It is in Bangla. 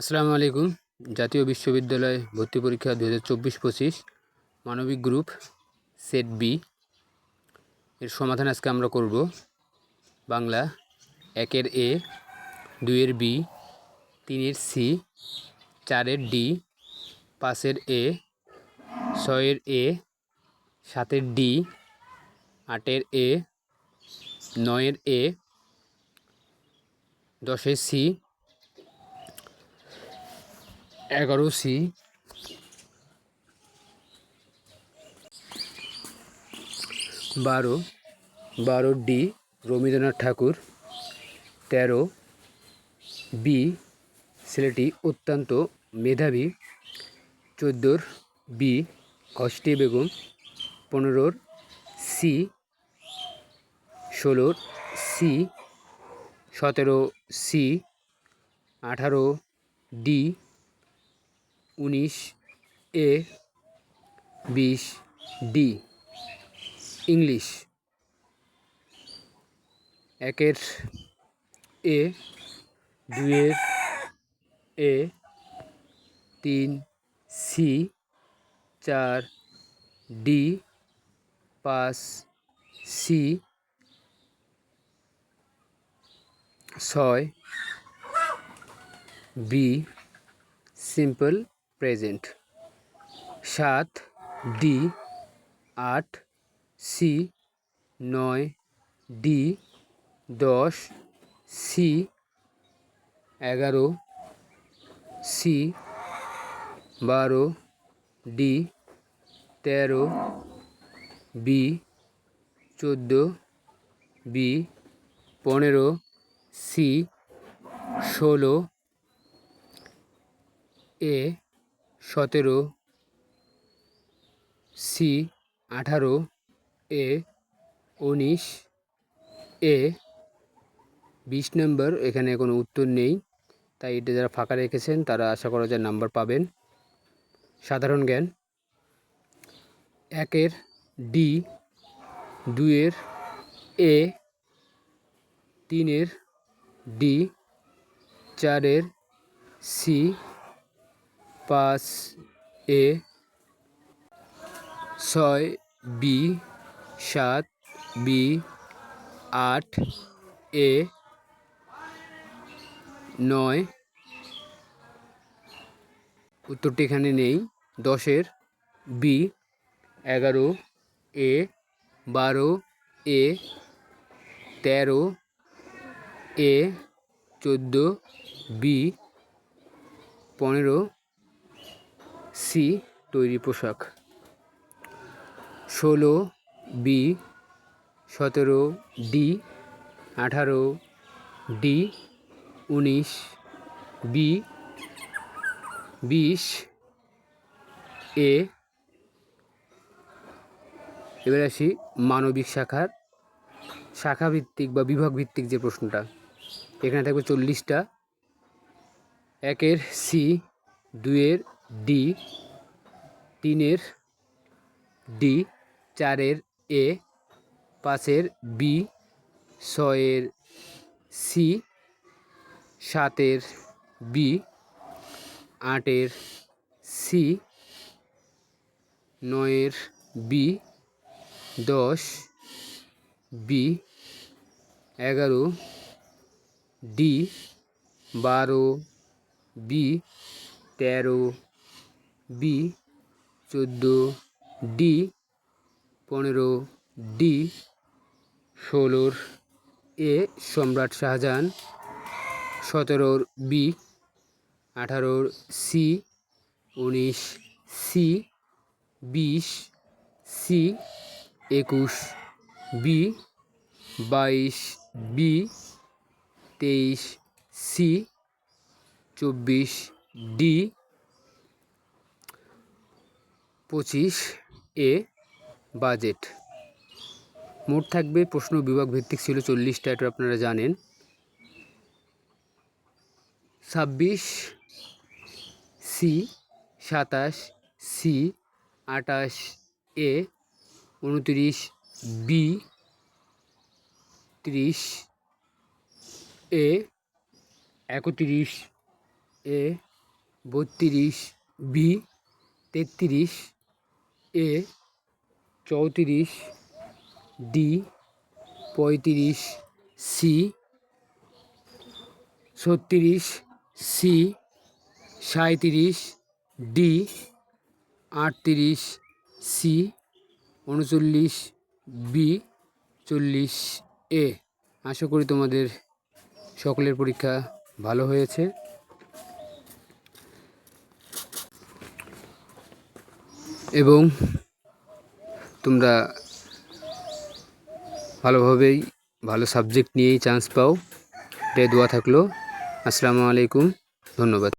আসসালামু আলাইকুম। জাতীয় বিশ্ববিদ্যালয় ভর্তি পরীক্ষা দু হাজার চব্বিশ পঁচিশ, মানবিক গ্রুপ সেট বি। এর সমাধান আজকে আমরা করব। বাংলা একের এ, দুইয়ের বি, তিনের সি, চারের ডি, পাঁচের এ, ছয়ের এ, সাতের ডি, আটের এ, নয়ের এ, দশের সি এগারো সি। বারো। বারো ডি, রবীন্দ্রনাথ ঠাকুর। তেরো বি, ছেলেটি অত্যন্ত মেধাবী। চোদ্দোর বি কষ্টি বেগম। পনেরোর সি, ষোলোর সি, সতেরো সি, আঠারো ডি উনিশ, এ, বিশ, ডি, ইংলিশ। একের, এ দুয়ের এ, তিন, সি, চার, ডি, পাঁচ, সি, ছয়, বি, সিম্পল। প্রেজেন্ট। সাত, ডি, আট, সি, নয়, ডি, দশ, সি, এগারো, সি, বারো, ডি, তেরো, বি, চোদ্দ, বি, পনেরো, সি, ষোলো, এ সতেরো সি আঠারো এ উনিশ এ বিশ নম্বর, এখানে কোনো উত্তর নেই, তাই এটা যারা ফাঁকা রেখেছেন তারা আশা করা যায় নাম্বার পাবেন। সাধারণ জ্ঞান, একের ডি, দুইয়ের এ, তিনের ডি, চারের সি পাঁচ এ ছয় বি সাত বি আট এ নয়। উত্তরটি এখানে নেই। দশের বি এগারো এ বারো এ তেরো এ চোদ্দ বি পনেরো সি তৈরি পোশাক। ষোলো বি, সতেরো ডি, আঠারো ডি, উনিশ বি, বিশ এ। এবার আসি মানবিক শাখার। শাখাভিত্তিক বা বিভাগ ভিত্তিক যে প্রশ্নটা, এখানে থাকবে চল্লিশটা। একের সি, দুইয়ের ডি, তিনের ডি, চারের এ, পাঁচের বি, ছয়ের সি, সাতের বি, আটের সি, নয়ের বি, দশ, বি, এগারো, ডি, বারো, বি, তেরো বি, চোদ্দ ডি, পনেরো ডি, ষোলোর এ সম্রাট শাহজাহান, সতেরোর বি, আঠারোর সি, উনিশ সি, বিশ সি, একুশ বি, বাইশ বি, তেইশ সি, চব্বিশ ডি পঁচিশ এ বাজেট। মোট থাকবে প্রশ্ন বিভাগ ভিত্তিক ছিল চল্লিশটা, এটা আপনারা জানেন। ছাব্বিশ সি, সাতাশ সি আটাশ এ, উনত্রিশ বি, ত্রিশ এ, একত্রিশ এ, বত্রিশ বি, তেত্রিশ এ চৌত্রিশ, ডি পঁয়ত্রিশ, সি ছত্রিশ, সি সাঁত্রিশ ডি আটত্রিশ, সি উনচল্লিশ, বি চল্লিশ। এ, আশা করি তোমাদের সকলের পরীক্ষা ভালো হয়েছে। এবং তোমরা ভালোভাবেই ভালো সাবজেক্ট নিয়েই চান্স পাও। এটাই দোয়া থাকল। আসসালামু আলাইকুম। ধন্যবাদ।